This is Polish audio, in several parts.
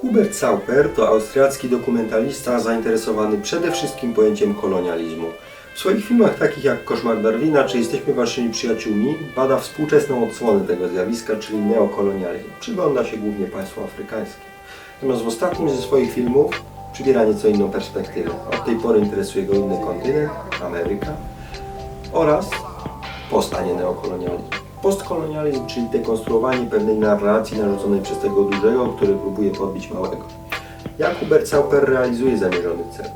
Hubert Sauper to austriacki dokumentalista zainteresowany przede wszystkim pojęciem kolonializmu. W swoich filmach takich jak Koszmar Darwina czy Jesteśmy Waszymi Przyjaciółmi bada współczesną odsłonę tego zjawiska, czyli neokolonializm. Przygląda się głównie państwom afrykańskim. Natomiast w ostatnim ze swoich filmów przybiera nieco inną perspektywę. Od tej pory interesuje go inny kontynent, Ameryka oraz powstanie neokolonializmu. Postkolonializm, czyli dekonstruowanie pewnej narracji narzuconej przez tego dużego, który próbuje podbić małego. Jak Hubert Sauper realizuje zamierzony cel?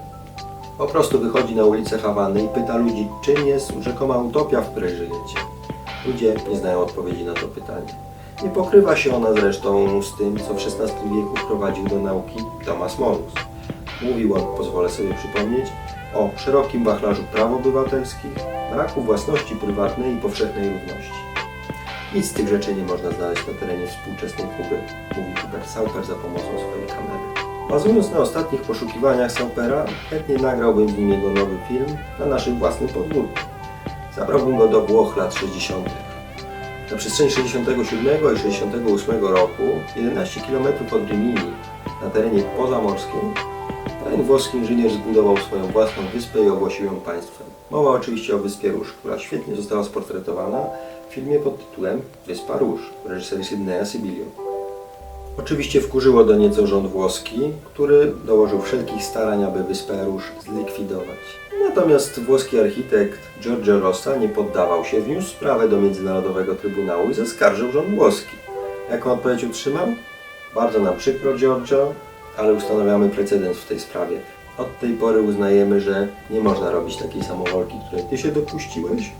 Po prostu wychodzi na ulicę Hawany i pyta ludzi, czym jest rzekoma utopia, w której żyjecie. Ludzie nie znają odpowiedzi na to pytanie. Nie pokrywa się ona zresztą z tym, co w XVI wieku wprowadził do nauki Thomas Morus. Mówił on, pozwolę sobie przypomnieć, o szerokim wachlarzu praw obywatelskich, braku własności prywatnej i powszechnej równości. Nic z tych rzeczy nie można znaleźć na terenie współczesnej Kuby, mówi Hubert Sauper za pomocą swojej kamery. Bazując na ostatnich poszukiwaniach Saupera, chętnie nagrałbym z nim jego nowy film na naszym własnym podwórku. Zabrałbym go do Włoch lat 60. Na przestrzeni 67 i 68 roku, 11 km od Rimini, na terenie pozamorskim, pewien włoski inżynier zbudował swoją własną wyspę i ogłosił ją państwem. Mowa oczywiście o wyspie Róż, która świetnie została sportretowana w filmie pod tytułem Wyspa Róż, reżyser Sydneya Sibilio. Oczywiście wkurzyło do nieco rząd włoski, który dołożył wszelkich starań, aby wyspę Róż zlikwidować. Natomiast włoski architekt Giorgio Rossa nie poddawał się, wniósł sprawę do Międzynarodowego Trybunału i zaskarżył rząd włoski. Jaką odpowiedź utrzymał? Bardzo nam przykro, Giorgio, ale ustanawiamy precedens w tej sprawie. Od tej pory uznajemy, że nie można robić takiej samowolki, której ty się dopuściłeś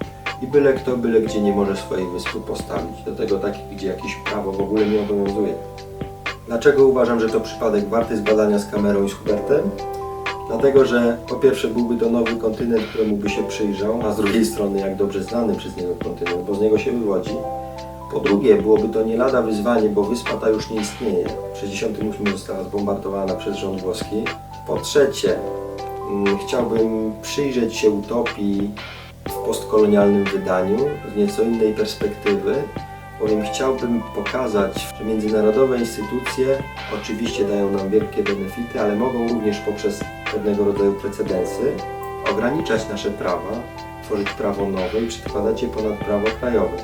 i byle kto, byle gdzie nie może swojej wyspy postawić. Do tego takiej, gdzie jakieś prawo w ogóle nie obowiązuje. Dlaczego uważam, że to przypadek warty zbadania z kamerą i z Hubertem? Dlatego, że po pierwsze byłby to nowy kontynent, któremu by się przyjrzał, a z drugiej strony jak dobrze znany przez niego kontynent, bo z niego się wywodzi. Po drugie, byłoby to nie lada wyzwanie, bo wyspa ta już nie istnieje. W 1968 została zbombardowana przez rząd włoski. Po trzecie, mm, chciałbym przyjrzeć się utopii w postkolonialnym wydaniu z nieco innej perspektywy, bowiem chciałbym pokazać, że międzynarodowe instytucje oczywiście dają nam wielkie benefity, ale mogą również poprzez pewnego rodzaju precedensy ograniczać nasze prawa, tworzyć prawo nowe i przedkładać je ponad prawo krajowe.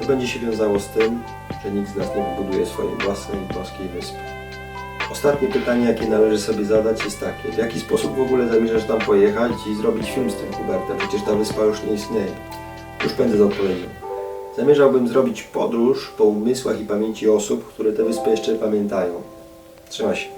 To będzie się wiązało z tym, że nikt z nas nie wybuduje swojej własnej morskiej wyspy. Ostatnie pytanie, jakie należy sobie zadać jest takie. W jaki sposób w ogóle zamierzasz tam pojechać i zrobić film z tym Hubertem? Przecież ta wyspa już nie istnieje. Już pędzę z odpowiedzią. Zamierzałbym zrobić podróż po umysłach i pamięci osób, które tę wyspę jeszcze pamiętają. Trzymaj się.